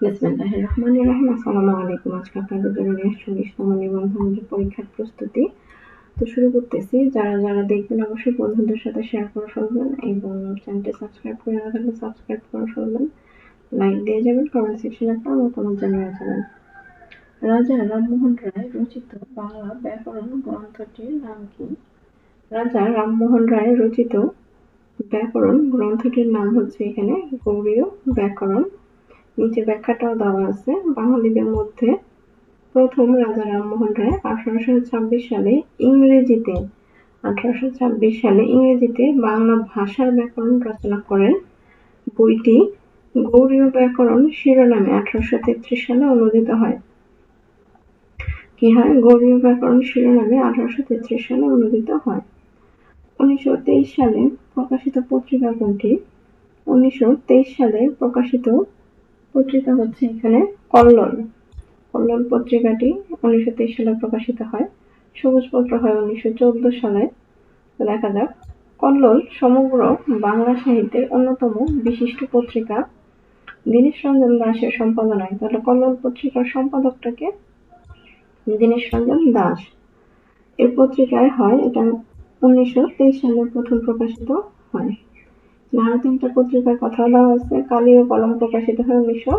বিসমিল্লাহির রহমানির রহিম। আসসালামু আলাইকুম। আজকে আপনাদের জন্য চল্লিশতম নিবন্ধন পরীক্ষার প্রস্তুতি। তো শুরু করতেছি। যারা যারা দেখবেন অবশ্যই বন্ধুদের সাথে শেয়ার করে ফেলবেন এবং চ্যানেলটি সাবস্ক্রাইব করে না থাকলে সাবস্ক্রাইব করে ফেলবেন লাইক দিয়ে যাবেন কমেন্ট সেকশনে আপনার মতামত জানিয়ে যাবেন। রাজা রামমোহন রায় রচিত বাংলা ব্যাকরণ গ্রন্থটির নাম কি? রাজা রামমোহন রায় রচিত ব্যাকরণ গ্রন্থটির নাম হচ্ছে এখানে গৌড়ীয় ব্যাকরণ। নিচে ব্যাখ্যাটাও দেওয়া আছে। বাঙালিদের মধ্যে প্রথম রাজা রামমোহন রায় আঠারোশো ছাব্বিশ সালে ইংরেজিতে, আঠারোশো ছাব্বিশ সালে ইংরেজিতে বাংলা ভাষার ব্যাকরণ রচনা করেন। বইটি গৌরীয় ব্যাকরণ শিরোনামে আঠারোশো তেত্রিশ সালে অনুদিত হয়। কি হয়? গৌরীয় ব্যাকরণ শিরোনামে আঠারোশো তেত্রিশ সালে অনুদিত হয়। উনিশশো তেইশ সালে প্রকাশিত পত্রিকা কোনটি উনিশশো তেইশ সালে প্রকাশিত পত্রিকা হচ্ছে এখানে কল্লোল। কল্লোল পত্রিকাটি উনিশশো তেইশ সালে প্রকাশিত হয়। সবুজ পত্র হয় উনিশশো চোদ্দ সালে। দেখা যাক। কল্লোল সমগ্র বাংলা সাহিত্যের অন্যতম বিশিষ্ট পত্রিকা। দীনেশ রঞ্জন দাসের সম্পাদনায়। তাহলে কল্লোল পত্রিকার সম্পাদকটাকে? দীনেশ রঞ্জন দাস। এর পত্রিকায় হয়, এটা উনিশশো তেইশ সালে প্রথম প্রকাশিত হয়। আরও তিনটা পত্রিকার কথা দেওয়া আছে কালি ও কলম প্রকাশিত হয় উনিশশো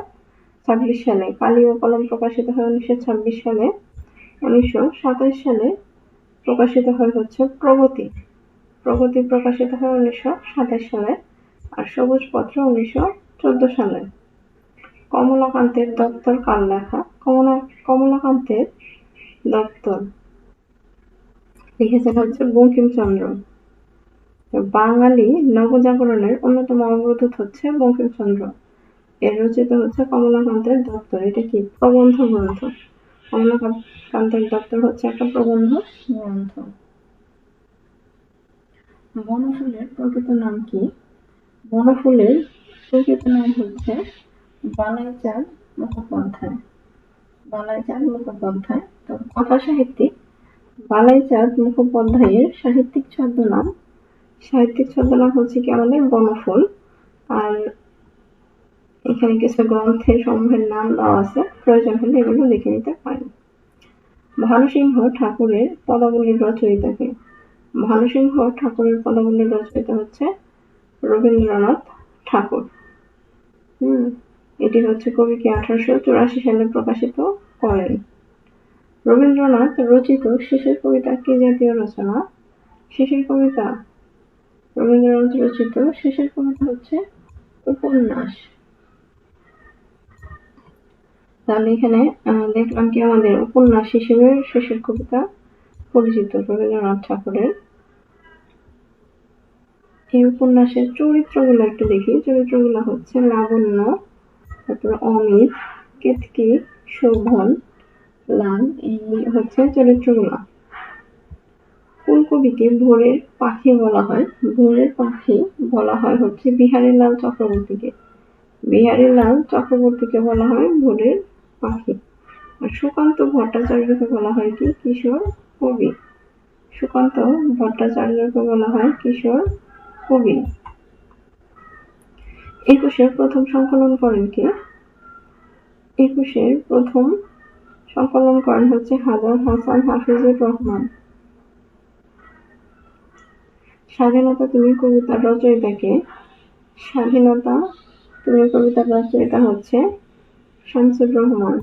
ছাব্বিশ সালে। কালি ও কলম প্রকাশিত হয় উনিশশো ছাব্বিশ সালে। উনিশশো সাতাশ সালে প্রকাশিত হয় হচ্ছে প্রগতি। প্রগতি প্রকাশিত হয় উনিশশো সাতাশ সালে আর সবুজ পত্র উনিশশো চোদ্দ সালে। কমলাকান্তের দপ্তর কাল লেখা? কমলা, কমলাকান্তের দপ্তর। লিখেছেন হচ্ছে বঙ্কিমচন্দ্র। বাঙালি নবজাগরণের অন্যতম অবরোধ হচ্ছে বঙ্কিমচন্দ্র। এর রচিত হচ্ছে কমলাকান্তের দপ্তর। এটা কি? প্রবন্ধ গ্রন্থ। কমলাকান্তের দপ্তর হচ্ছে একটা প্রবন্ধ গ্রন্থ। বনফুলের প্রকৃত নাম কি? বনফুলের প্রকৃত নাম হচ্ছে বালাইচাঁদ মুখোপাধ্যায়। বালাইচাঁদ মুখোপাধ্যায় তো কথা সাহিত্যিক। বালাইচাঁদ মুখোপাধ্যায়ের সাহিত্যিক ছদ্মনাম সাহিত্যিক ছদ্মনাম হচ্ছে কি আমাদের বনফুল। আর এখানে কিছু গ্রন্থের সমূহের নাম দেওয়া আছে। প্রয়োজন হলে এগুলো দেখে নিতে পারেন। ভানুসিংহ ঠাকুরের পদাবলীর রচয়িতাকে। ভানুসিংহ ঠাকুরের পদাবলীর রচয়িতা হচ্ছে রবীন্দ্রনাথ ঠাকুর। হম, এটি হচ্ছে কবিকে আঠারোশো চুরাশি সালে প্রকাশিত করেন। রবীন্দ্রনাথ রচিত শেষের কবিতা কি জাতীয় রচনা? শেষের কবিতা রবীন্দ্রনাথ রচিত শেষের কবিতা হচ্ছে উপন্যাস। তাহলে এখানে দেখলাম কি আমাদের উপন্যাস হিসেবে শেষের কবিতা পরিচিত রবীন্দ্রনাথ ঠাকুরের। এই উপন্যাসের চরিত্রগুলো একটু দেখি। চরিত্রগুলো হচ্ছে লাবণ্য, তারপর অমিত, কেতকি, শোভন, লাল, এই হচ্ছে চরিত্রগুলো। কবিকে ভোরের পাখি বলা হয়। ভোরের পাখি বলা হয় হচ্ছে বিহারী লাল চক্রবর্তীকে। বিহারী লাল চক্রবর্তীকে বলা হয় ভোরের পাখি। আর সুকান্ত ভট্টাচার্যকে বলা হয় কি? কিশোর কবি। সুকান্ত ভট্টাচার্যকে বলা হয় কিশোর কবি। একুশের প্রথম সংকলন করেন কে? একুশের প্রথম সংকলন করেন হচ্ছে হাজার হাসান হাফিজুর রহমান। স্বাধীনতা তুমি কবিতার রচয়িতাকে, স্বাধীনতা তুমি কবিতার রচয়িতা হচ্ছে শামসুর রহমান।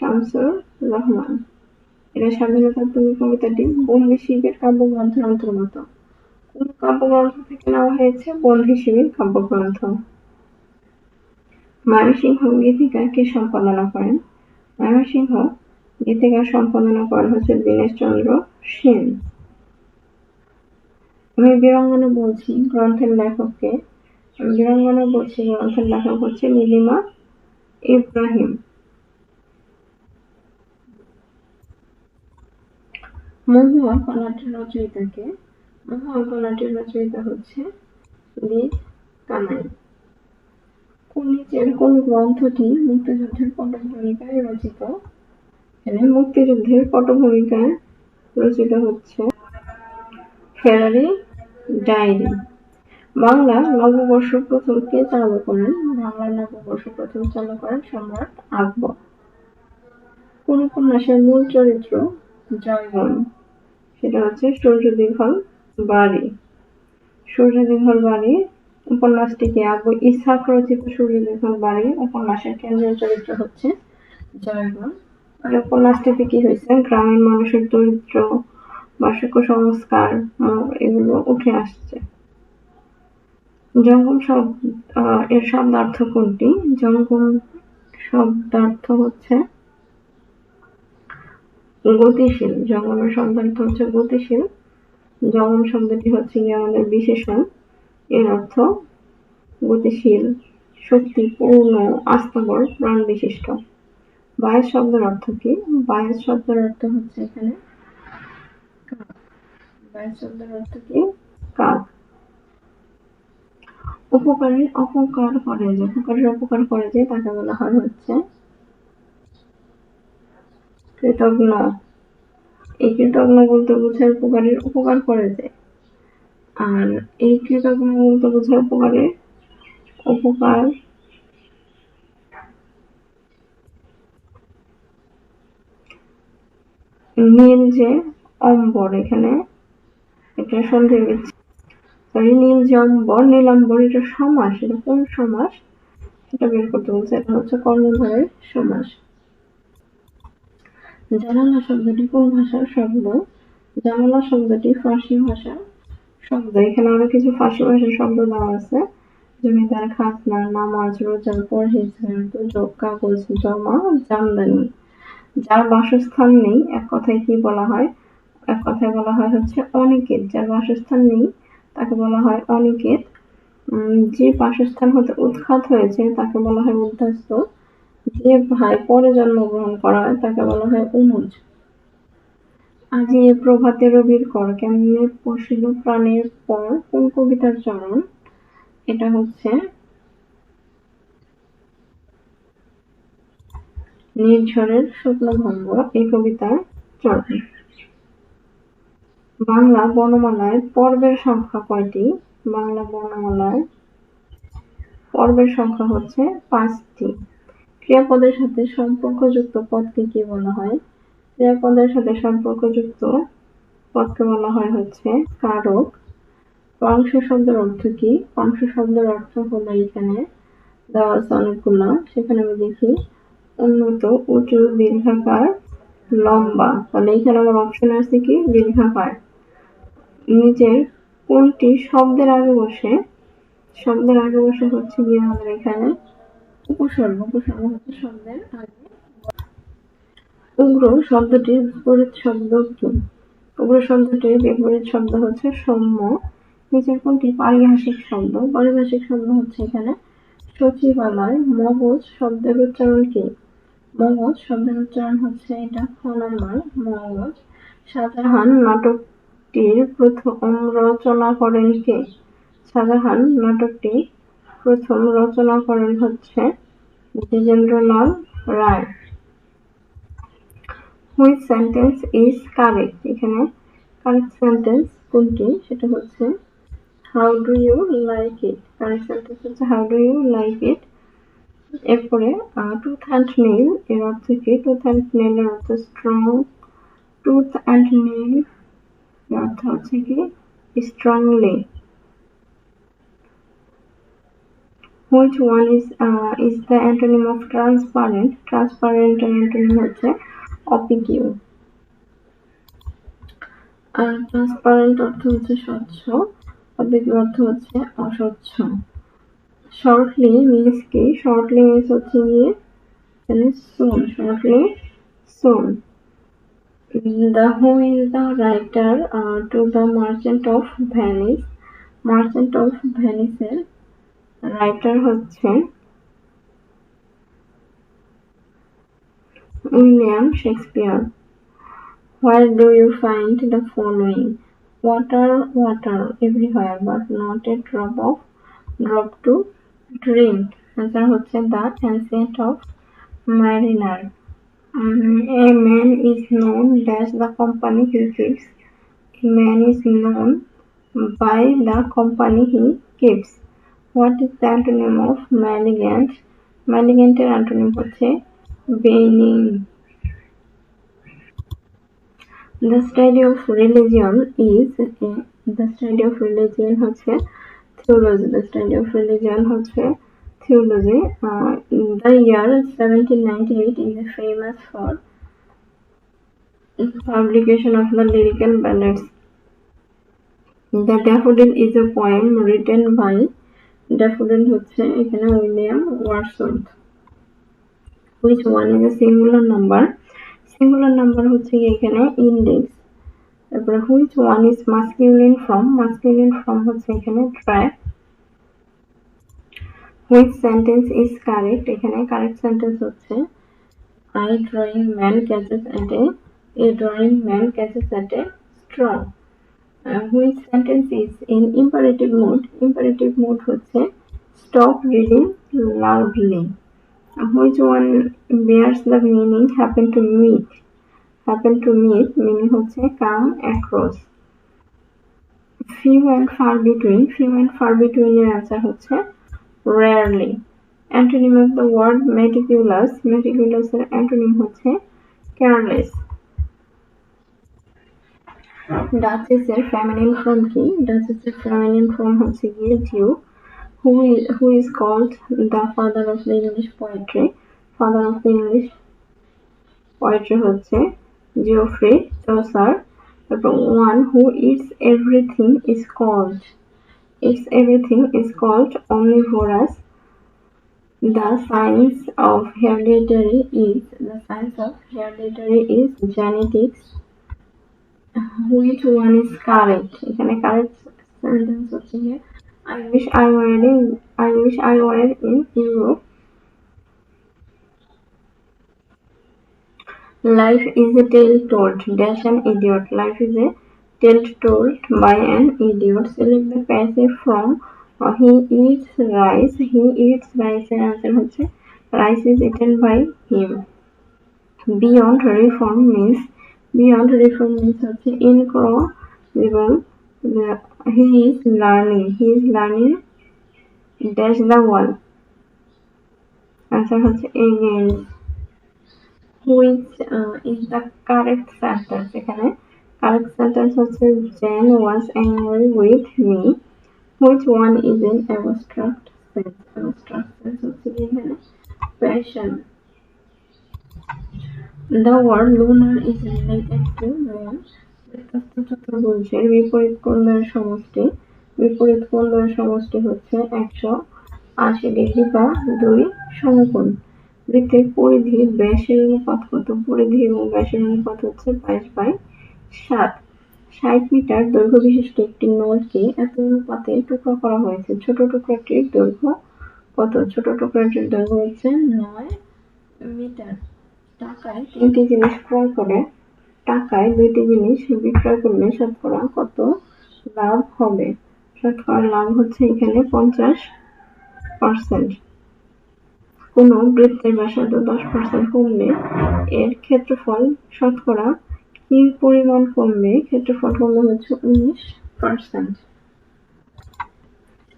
শামসুর রহমান। এটা স্বাধীনতা তুমি কবিতাটি বন্দি শিবের কাব্যগ্রন্থের অন্তর্গত। কোন কাব্যগ্রন্থ থেকে নেওয়া হয়েছে? বন্দি শিবের কাব্যগ্রন্থ। ময়মনসিংহ গীতিকা কে সম্পাদনা করেন। ময়মনসিংহ গীতিকা সম্পাদনা করেন হচ্ছে দীনেশ চন্দ্র সেন। আমি বীরঙ্গনা বলছি, গ্রন্থের লেখককে। আমি বীরঙ্গনা বলছি, গ্রন্থের লেখক হচ্ছে নীলিমা ইব্রাহিম। মহুয়া কলাটির রচয়িতাকে মহুয়া কলাটির রচয়িতা হচ্ছে লিজ কানাই কোন নিচের কোন গ্রন্থটি মুক্তিযুদ্ধের পটভূমিকায় রচিত? এখানে মুক্তিযুদ্ধের পটভূমিকায় রচিত হচ্ছে ফেরারি ডায়েরি। বাংলা নববর্ষ প্রথম কে চালু করেন? বাংলা নববর্ষ প্রথম চালু করেন সম্রাট আকবর। কোন উপন্যাসের মূল চরিত্র জয়গণ সেটা হচ্ছে সূর্য দীঘল বাড়ি। সূর্য দীঘল বাড়ি উপন্যাসটিকে আবু ইসাক রচিত সূর্য দীঘল বাড়ি উপন্যাসের কেন্দ্রীয় চরিত্র হচ্ছে জয়গণ উপন্যাসটিতে কি হয়েছে? গ্রামের মানুষের চরিত্র বার্ষিক সংস্কার এগুলো উঠে আসছে। জঙ্গম শব্দ এর শব্দার্থ কোনটি? জঙ্গম শব্দার্থ হচ্ছে গতিশীল। জঙ্গমের শব্দার্থ হচ্ছে গতিশীল। জঙ্গম শব্দটি হচ্ছে গিয়ে আমাদের বিশেষণ। এর অর্থ গতিশীল শক্তিপূর্ণ আস্থাবর প্রাণ বিশিষ্ট বায়স শব্দের অর্থ কি? বায়স শব্দের অর্থ হচ্ছে এখানে উপকারী অপকার করে যে অপকার করে যে, তাকে বলা হয় হচ্ছে কৃতজ্ঞ এই কৃতজ্ঞ বলতে বোঝায় উপকার করে যে। আর এই কৃতজ্ঞ বলতে বোঝায় উপকারের উপকার নীল যে অম্বর এখানে এটা সন্ধে সরি নীল যে অম্বর নীলাম্বর এটা সমাস, এটা কোন সমাস? এটা বের করতে বলছে, এটা হচ্ছে কর্মধারের সমাস। জানালা শব্দটি কোন ভাষার শব্দ? জানালা শব্দটি ফার্সি ভাষার শব্দ। এখানে অনেক কিছু ফার্সি ভাষার শব্দ দেওয়া আছে। জমিদার, খাজনা, নামাজ, রোজা, পরহেজ যোগ কাগজ জমা, জামদানি। যার বাসস্থান নেই, এক কথায় কি বলা হয়? এক কথায় বলা হয় হচ্ছে অনিকেত, যার বাসস্থান নেই, তাকে বলা হয় অনিকেত। যে বাসস্থান হতে উৎখাত হয়েছে, তাকে বলা হয় উদ্ধাস্ত যে ভাই পরে জন্মগ্রহণ করা হয় তাকে বলা হয় অনুজ আজি এ প্রভাতে রবির কর, কেমনে পশিল প্রাণের পর, কোন কবিতার চরণ? এটা হচ্ছে নির্ঝরের শুক্লভঙ্গ এই কবিতার চরণ। বাংলা বর্ণমালায় পর্বের সংখ্যা কয়টি? বাংলা বর্ণমালায় পর্বের সংখ্যা হচ্ছে পাঁচটি। ক্রিয়াপদের সাথে সম্পর্কযুক্ত পদকে কি বলা হয়? ক্রিয়াপদের সাথে সম্পর্কযুক্ত পদকে বলা হয় হচ্ছে কারক। অংশ শব্দের অর্থ কি? অংশ শব্দের অর্থ হলো এখানে দেওয়া আছে অনেকগুলো। সেখানে আমি দেখি উন্নত, উঁচু, দীর্ঘাকার লম্বা। তাহলে এখানে আমার অপশন আছে কি? দীর্ঘাকার। নিচের কোনটি শব্দের আগে বসে? শব্দের আগে বসে হচ্ছে গিয়ে আমাদের এখানে উপসর্গ। উপসর্গ হচ্ছে শব্দের আগে উগ্র শব্দটির বিপরীত শব্দ কি? উগ্র শব্দটির বিপরীত শব্দ হচ্ছে সৌম্য। নিচের কোনটি? পারিভাষিক শব্দ। পারিভাষিক শব্দ হচ্ছে এখানে সচিবালয়, মগজ, শব্দের উচ্চারণ কি? মগজ শব্দের উচ্চারণ হচ্ছে এটা খ নম্বর মগজ। শাহজাহান নাটকটির প্রথম রচনা করেন কে? শাহজাহান নাটকটি প্রথম রচনা করেন হচ্ছে Dwijendralal Roy. Which sentence is correct? এখানে কারেক্ট সেন্টেন্স কোনটি? সেটা হচ্ছে, how do you like it? Correct sentence হচ্ছে, how do you like it? এরপরে টুথ অ্যান্ড নেল এর অর্থ কি? টুথ অ্যান্ড নেল এর অর্থ স্ট্রং টুথ অ্যান্ড নেল এর অর্থ হচ্ছে কি? Strongly which one is uh, is the antonym of transparent? Transparent এর antonym হচ্ছে opaque আর ট্রান্সপারেন্ট অর্থ হচ্ছে স্বচ্ছ opaque অর্থ হচ্ছে অস্বচ্ছ. শর্টলি মিন্স কি শর্টলি মিন্স হচ্ছে গিয়ে এখানে soon shortly soon the who is the writer uh, to the merchant of venice merchant of venice এর রাইটার হচ্ছে William Shakespeare Where do you find the following? Water, water everywhere, but not a drop of drop to drink. Answer হচ্ছে of mariner. Um, a man is known as the company he keeps. A man is known by the company he keeps. What is the antonym of malignant? Malignant এর antonym হচ্ছে benign. The study of religion is the study of religion হচ্ছে theology. The study of religion হচ্ছে theology. Uh, in the year 1798 is famous for publication of the lyrical ballads. The Daffodil is a poem written by Daffodil হচ্ছে এখানে William Wordsworth which one is a singular number singular number হচ্ছে এখানে index তারপরে which one is masculine form masculine form হচ্ছে এখানে track which sentence is correct এখানে correct sentence হচ্ছে drawing man catches at a a drawing man catches at a straw uh, which sentence is in imperative mode imperative mode হচ্ছে stop reading loudly uh, which one bears the meaning happen to happen to meet meaning হচ্ছে across few and far between few and far between এর answer হচ্ছে rarely antonym of the word meticulous meticulous এর antonym হচ্ছে careless ডাচেসের feminine form কি ডাচেসের feminine form হচ্ছে গিয়ে who is, who is called the father of the English poetry father of the English poetry হচ্ছে জিওফ্রি চৌসার তারপর one who eats everything is called eats everything is called omnivorous the science of hereditary is the science of hereditary is genetics which one is correct এখানে correct sentence হচ্ছে গিয়ে I wish I were in I wish I were in Life is a tale told dash an idiot life is a tale told by an idiot select the passage from uh, he eats rice he eats rice এর answer হচ্ছে rice is eaten by him beyond reform means beyond reform means হচ্ছে incredible he is learning he is learning dash the wall answer হচ্ছে against uh, is the correct sentence এখানে correct sentence হচ্ছে Jen was angry with me which one is in abstract sense abstract sense হচ্ছে কি এখানে passion The word lunar is related to moon. চতুর্ভুজের বিপরীত কোণের সমষ্টি বিপরীত কোণের সমষ্টি হচ্ছে একশো আশি ডিগ্রি বা দুই সমকোণ বৃত্তের পরিধি ব্যাসের অনুপাত কত? পরিধি এবং ব্যাসের অনুপাত হচ্ছে বাইশ বাই সাত। ষাট মিটার দৈর্ঘ্য বিশিষ্ট একটি নলকে এত অনুপাতে টুকরা করা হয়েছে। ছোট টুকরাটির দৈর্ঘ্য কত? ছোট টুকরাটির দৈর্ঘ্য হচ্ছে নয় মিটার। টাকায় তিনটি জিনিস ক্রয় করে, টাকায় দুইটি জিনিস বিক্রয় করলে শতকরা কত লাভ হবে? শতকরা লাভ হচ্ছে এখানে পঞ্চাশ পার্সেন্ট। কোন বৃত্তের ব্যাসার্ধ দশ পার্সেন্ট কমলে এর ক্ষেত্রফল শতকরা কি পরিমাণ কমবে? ক্ষেত্রফল কমবে হচ্ছে উনিশ পার্সেন্ট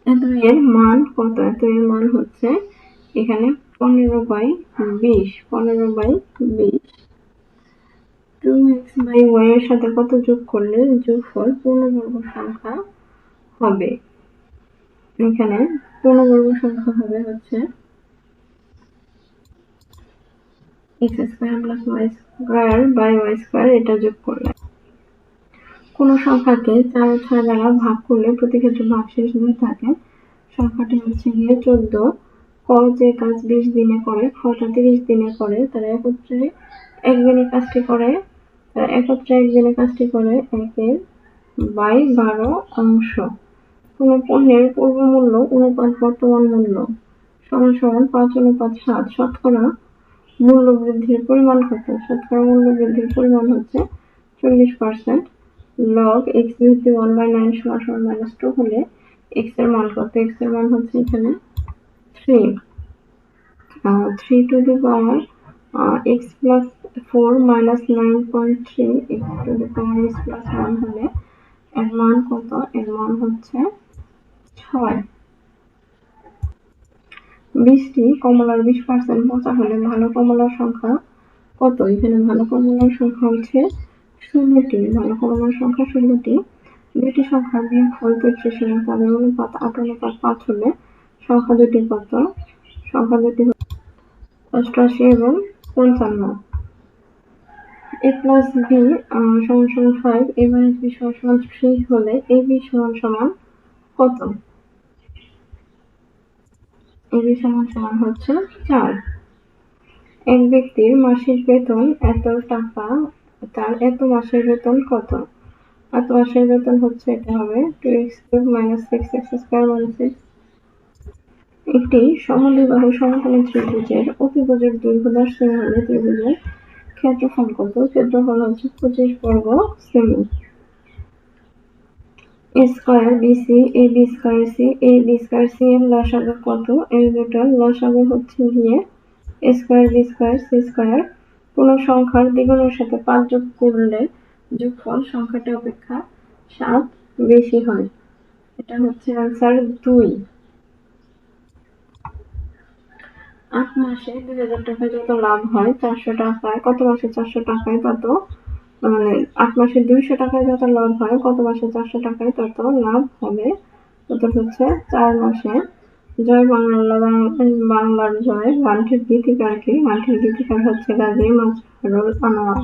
এত এর মান কত? এত এর মান হচ্ছে এখানে পনেরো বাই বিশ, পনেরো বাই বিশ। টু এক্স বাই ওয়াই এর সাথে কত যোগ করলে যোগফল পূর্ণবর্গ সংখ্যা হবে? এখানে পূর্ণবর্গ সংখ্যা হবে হচ্ছে x square plus y square by y square এটা যোগ করলে কোন সংখ্যাকে চার ছয় দ্বারা ভাগ করলে ভাগশেষ দুই থাকে। সংখ্যাটি হচ্ছে গিয়ে চোদ্দ। ক যে কাজ বিশ দিনে করে দিনে করে, তারা একত্রে কাজটি করে, তারা একত্রে একদিনে কাজটি করে, একের বাই বারো অংশ। কোন পণ্যের পূর্ব মূল্য অনুপাত বর্তমান মূল্য। সমান সমান পাঁচ অনুপাত সাত। শতকরা মূল্য বৃদ্ধির পরিমাণ কত? শতকরা মূল্য বৃদ্ধির পরিমাণ হচ্ছে চল্লিশ পার্সেন্ট লগ এক্স ভিত্তি ওয়ান বাই নাইন সমান সমান মাইনাস টু হলে এক্সের মান কত? এক্সের মান হচ্ছে এখানে three three to the power x plus four minus nine point three x to the power x plus one হলে এর মান কত? এর মান হচ্ছে ছয়। বিশটি কমলার বিশ পার্সেন্ট পচা হলে ভালো কমলার সংখ্যা কত? এখানে ভালো কমলার সংখ্যা হচ্ছে ষোলোটি ভালো কমলার সংখ্যা ষোলোটি দুটি সংখ্যা বিয়োগফল তেত্রিশ এবং তাদের অনুপাত আট, অনুপাত পাঁচ হলে সংখ্যা দুটি কত? সংখ্যা দুটি অষ্টআশি এবং পঞ্চান্ন। এ প্লাস বি সমান সমান ফাইভ এ মাইনাস বি সমান সমান থ্রি হলে এ বি সমান সমান কত? এ বি সমান সমান হচ্ছে। চার। এক ব্যক্তির মাসিক বেতন এত টাকা, তার এত মাসের বেতন কত? এত মাসের বেতন হচ্ছে এটা হবে two x cube minus six x square minus six একটি সমদ্বিবাহু সমকোণী ত্রিভুজের অতিভুজের দৈর্ঘ্য দশ সেমি হলে ত্রিভুজের ক্ষেত্রফল কত? ক্ষেত্রফল হচ্ছে পঁচিশ বর্গ semi. Square BC A B square C, A B square C এর লসাগু কত? এর দুটার লসাগু হচ্ছে গিয়ে square B square C square. কোন সংখ্যার দ্বিগুণের সাথে পাঁচ যোগ করলে যোগফল সংখ্যাটা অপেক্ষা সাত বেশি হয়। এটা হচ্ছে আনসার দুই। আট মাসে দুই হাজার টাকা যত লাভ হয়, চারশো টাকায়, কত মাসে চারশো টাকায় তত মানে আট মাসে দুইশো টাকায় যত লাভ হয় কত মাসে চারশো টাকায় তত লাভ হবে। তত হচ্ছে চার মাসে। জয় বাংলা বাংলার জয়। গানটির গীতিকার কি? গানটির গীতিকার হচ্ছে গাজী মাজহারুল আনোয়ার।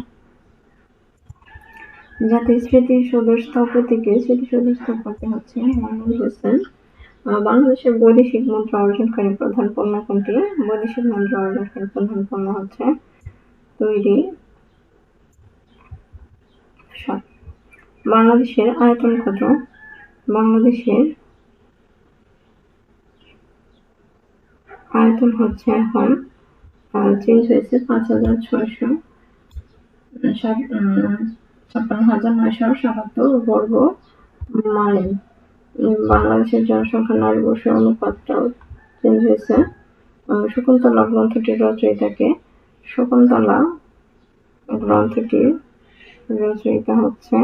জাতির স্মৃতি সদর স্থপতিকে স্মৃতি সদর স্থপতি হচ্ছে মনির হোসেন। বাংলাদেশের বৈদেশিক মুদ্রা অর্জনকারী প্রধান পণ্য কোনটি? বৈদেশিক মুদ্রা অর্জনকারী প্রধান পণ্য হচ্ছে তৈরি সাত বাংলাদেশের আয়তন কত বাংলাদেশের আয়তন হচ্ছে এখন চেঞ্জ হয়েছে পাঁচ হাজার ছয়শো ছাপ্পান্ন হাজার নয়শো সাতাত্তর বর্গ মাইল। বাংলাদেশের জনসংখ্যা নারী বর্ষ অনুপাতটাও চেঞ্জ হয়েছে। শকুন্তলা গ্রন্থটির রচয়িতাকে শকুন্তলা গ্রন্থটির রচয়িতা হচ্ছে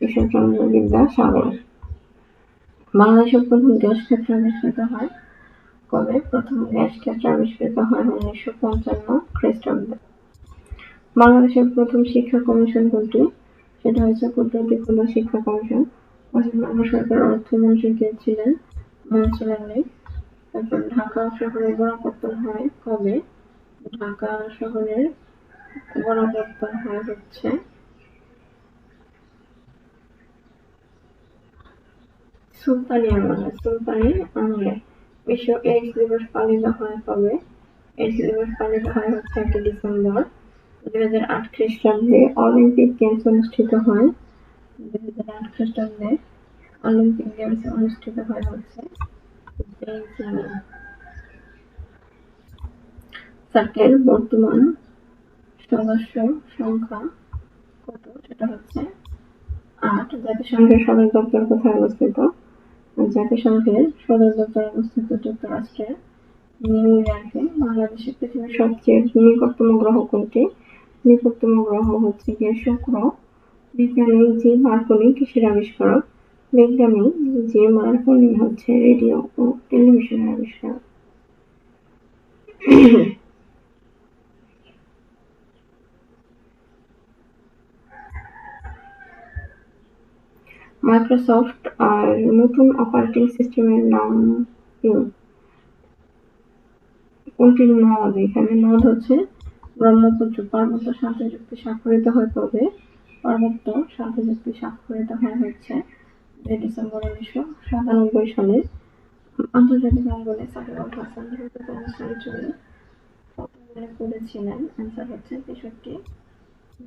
ঈশ্বরচন্দ্র বিদ্যাসাগর। বাংলাদেশের প্রথম গ্যাস ক্ষেত্র আবিষ্কৃত হয়। কবে? প্রথম গ্যাস ক্ষেত্র আবিষ্কৃত হয় উনিশশো পঞ্চান্ন খ্রিস্টাব্দে। বাংলাদেশের প্রথম শিক্ষা কমিশন কোনটি? সেটা হচ্ছে কুদরতিপূর্ণ শিক্ষা কমিশন। পশ্চিমবঙ্গ সরকার অর্থমন্ত্রী কে ছিলেন? ছিলেন তারপর ঢাকা শহরের গণপত্তন হয় কবে? ঢাকা শহরের গণপত্তন হয় হচ্ছে সুলতানি আমলে সুলতানি আমলে বিশ্ব এইডস দিবস পালিত হয় কবে? এইডস দিবস পালিত হয় হচ্ছে একটা ডিসেম্বর। দুই হাজার আট খ্রিস্টাব্দে অলিম্পিক গেমস অনুষ্ঠিত হয়। দুই হাজার আট খ্রিস্টাব্দে অলিম্পিক গেমস অনুষ্ঠিত হয় হচ্ছে সার্কের বর্তমান সদস্য সংখ্যা কত? সেটা হচ্ছে আট জাতিসংঘের সদর দপ্তর কোথায় অবস্থিত? জাতিসংঘের সদর দপ্তর অবস্থিত? যুক্তরাষ্ট্রের নিউ ইয়র্কে। বাংলাদেশের পৃথিবীর সবচেয়ে নিকটতম গ্রহ কোনটি? নিকটতম গ্রহ হচ্ছে গিয়ে শুক্র। বিজ্ঞানী জি. মার্কনি কিসের আবিষ্কারক? বিজ্ঞানী জি. মার্কনি হচ্ছে রেডিও ও টেলিভিশনের আবিষ্কারক। মাইক্রোসফট আর নতুন অপারেটিং সিস্টেমের নাম কি? কোনটি নদ এখানে? নদ হচ্ছে ব্রহ্মপুত্র। পার্বত্য শান্তি চুক্তি স্বাক্ষরিত হয় কবে পার্বত্য শান্তি চুক্তি স্বাক্ষরিত হয় হচ্ছে ডিসেম্বর উনিশশো সাতানব্বই সালে। আন্তর্জাতিক অঙ্গনে সাকিব হাসান করেছিলেন অ্যান্সার হচ্ছে তেষট্টি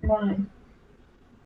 বলেন